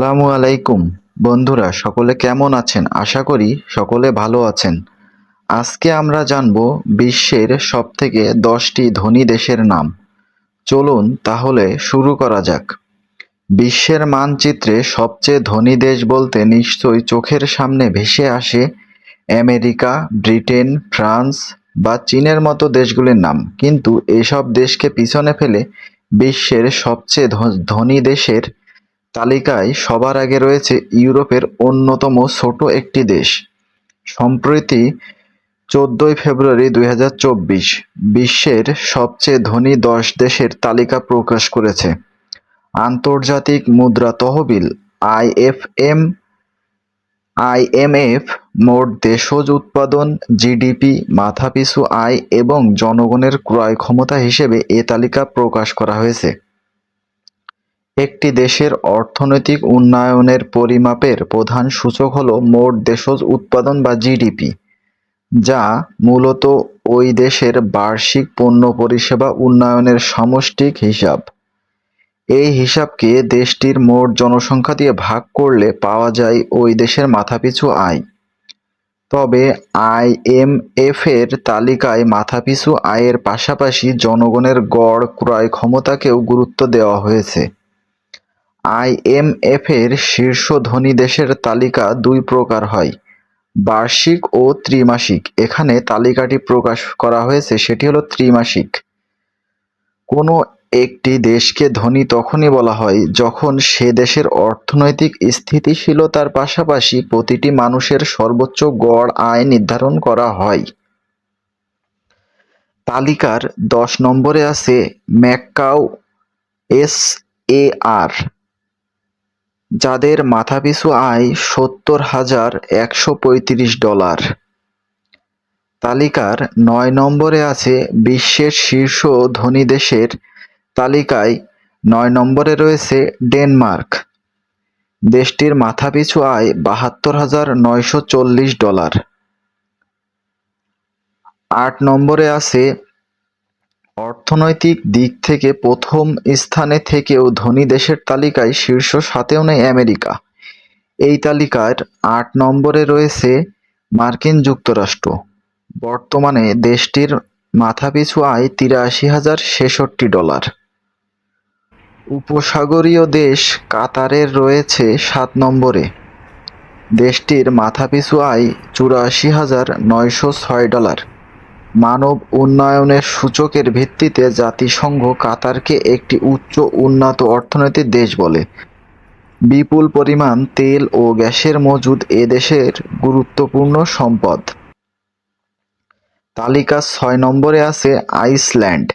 আসসালামু আলাইকুম। বন্ধুরা, সকলে কেমন আছেন? আশা করি সকলে ভালো আছেন। আজকে আমরা জানব বিশ্বের সবথেকে দশটি ধনী দেশের নাম। চলুন তাহলে শুরু করা যাক। বিশ্বের মানচিত্রে সবচেয়ে ধনী দেশ বলতে নিশ্চয়ই চোখের সামনে ভেসে আসে আমেরিকা, ব্রিটেন, ফ্রান্স বা চীনের মতো দেশগুলির নাম। কিন্তু এসব দেশকে পিছনে ফেলে বিশ্বের সবচেয়ে ধনী দেশের তালিকায় সবার আগে রয়েছে ইউরোপের অন্যতম ছোট একটি দেশ। সম্প্রতি চোদ্দই ফেব্রুয়ারি দুই বিশ্বের সবচেয়ে ধনী দশ দেশের তালিকা প্রকাশ করেছে। আন্তর্জাতিক মুদ্রা তহবিল আইএফএম আইএমএফ মোট দেশজ উৎপাদন জিডিপি মাথাপিছু আয় এবং জনগণের ক্রয় ক্ষমতা হিসেবে এ তালিকা প্রকাশ করা হয়েছে। একটি দেশের অর্থনৈতিক উন্নয়নের পরিমাপের প্রধান সূচক হল মোট দেশজ উৎপাদন বা জিডিপি, যা মূলত ওই দেশের বার্ষিক পণ্য পরিষেবা উন্নয়নের সামষ্টিক হিসাব। এই হিসাবকে দেশটির মোট জনসংখ্যা দিয়ে ভাগ করলে পাওয়া যায় ওই দেশের মাথাপিছু আয়। তবে আইএমএফ এর তালিকায় মাথাপিছু আয়ের পাশাপাশি জনগণের গড় ক্রয় ক্ষমতাকেও গুরুত্ব দেওয়া হয়েছে। আইএমএফ এর শীর্ষ ধনী দেশের তালিকা দুই প্রকার হয়, বার্ষিক ও ত্রিমাসিক। এখানে তালিকাটি প্রকাশ করা হয়েছে, সেটি হলো ত্রিমাসিক। কোনো একটি দেশকে ধনী তখনই বলা হয় যখন সে দেশের অর্থনৈতিক স্থিতিশীলতার পাশাপাশি প্রতিটি মানুষের সর্বোচ্চ গড় আয় নির্ধারণ করা হয়। তালিকার দশ নম্বরে আছে ম্যাকাও, এস এ আর। যাদের মাথাপিছু আয় সত্তর হাজার একশো পঁয়ত্রিশ ডলার। তালিকার নয় নম্বরে আছে বিশ্বের শীর্ষ ধনী দেশের তালিকায় নয় নম্বরে রয়েছে ডেনমার্ক। দেশটির মাথাপিছু আয় বাহাত্তর হাজার নয়শো চল্লিশ ডলার। আট নম্বরে আছে অর্থনৈতিক দিক থেকে প্রথম স্থানে থেকেও ধনী দেশের তালিকায় শীর্ষ সাতেও নেই আমেরিকা। এই তালিকার আট নম্বরে রয়েছে মার্কিন যুক্তরাষ্ট্র। বর্তমানে দেশটির মাথাপিছু আয় তিরাশি হাজার ছেষট্টি ডলার। উপসাগরীয় দেশ কাতারের রয়েছে সাত নম্বরে। দেশটির মাথাপিছু আয় চুরাশি হাজার নয়শো ছয় ডলার। মানব উন্নয়নের সূচকের ভিত্তিতে জাতিসংঘ কাতারকে একটি উচ্চ উন্নত অর্থনৈতিক দেশ বলে। বিপুল পরিমাণ তেল ও গ্যাসের মজুদ এ দেশের গুরুত্বপূর্ণ সম্পদ। তালিকার ছয় নম্বরে আছে আইসল্যান্ড,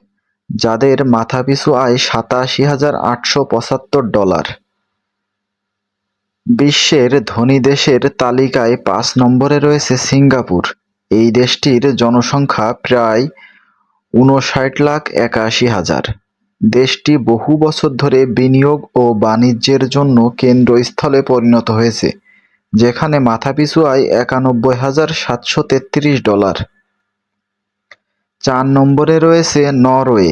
যাদের মাথাপিছু আয় সাতাশি হাজার আটশো পঁচাত্তর ডলার। বিশ্বের ধনী দেশের তালিকায় পাঁচ নম্বরে রয়েছে সিঙ্গাপুর এই দেশটির জনসংখ্যা প্রায় ঊনষাট লাখ একাশি হাজার। দেশটি বহু বছর ধরে বিনিয়োগ ও বাণিজ্যের জন্য কেন্দ্রস্থলে পরিণত হয়েছে, যেখানে মাথাপিছু আয় একানব্বই হাজার সাতশো তেত্রিশ ডলার। চার নম্বরে রয়েছে নরওয়ে।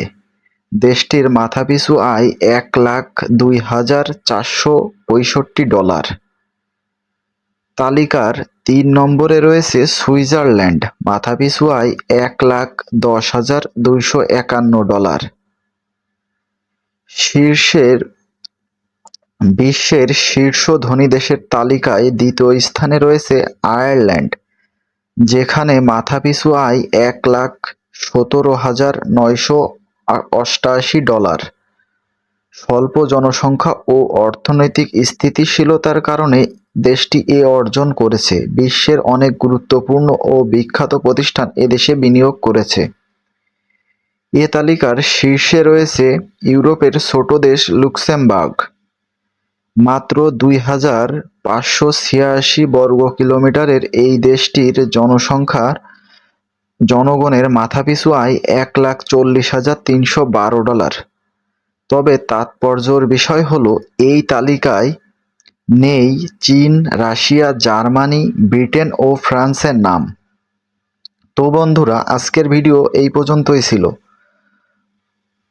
দেশটির মাথাপিছু আয় এক লাখ দুই হাজার চারশো পঁয়ষট্টি ডলার। তালিকার তিন নম্বরে রয়েছে সুইজারল্যান্ড। মাথাপিছু আয় এক লাখ দশ হাজার দুইশো একান্ন ডলার। শীর্ষের, বিশ্বের শীর্ষ ধনী দেশের তালিকায় দ্বিতীয় স্থানে রয়েছে আয়ারল্যান্ড, যেখানে মাথাপিছু আয় এক লাখ সতেরো হাজার নয়শো অষ্টাশি ডলার। স্বল্প জনসংখ্যা ও অর্থনৈতিক স্থিতিশীলতার কারণে দেশটি এ অর্জন করেছে। বিশ্বের অনেক গুরুত্বপূর্ণ ও বিখ্যাত প্রতিষ্ঠান এদেশে বিনিয়োগ করেছে। এ তালিকার শীর্ষে রয়েছে ইউরোপের ছোট দেশ লুক্সেমবার্গ। মাত্র দুই হাজার পাঁচশো ছিয়াশি বর্গ কিলোমিটারের এই দেশটির জনসংখ্যার জনগণের মাথাপিছু আয় এক লাখ চল্লিশ হাজার তিনশো বারো ডলার। তবে তাৎপর্যর বিষয় হল, এই তালিকায় নেই চীন, রাশিয়া, জার্মানি, ব্রিটেন ও ফ্রান্সের নাম। তো বন্ধুরা, আজকের ভিডিও এই পর্যন্তই ছিল।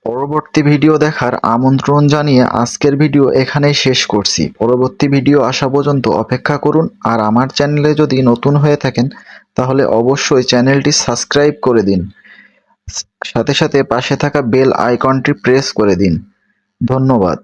পরবর্তী ভিডিও দেখার আমন্ত্রণ জানিয়ে আজকের ভিডিও এখানেই শেষ করছি। পরবর্তী ভিডিও আসা পর্যন্ত অপেক্ষা করুন, আর আমার চ্যানেলে যদি নতুন হয়ে থাকেন, তাহলে অবশ্যই চ্যানেলটি সাবস্ক্রাইব করে দিন। সাথে সাথে পাশে থাকা বেল আইকনটি প্রেস করে দিন, ধন্যবাদ।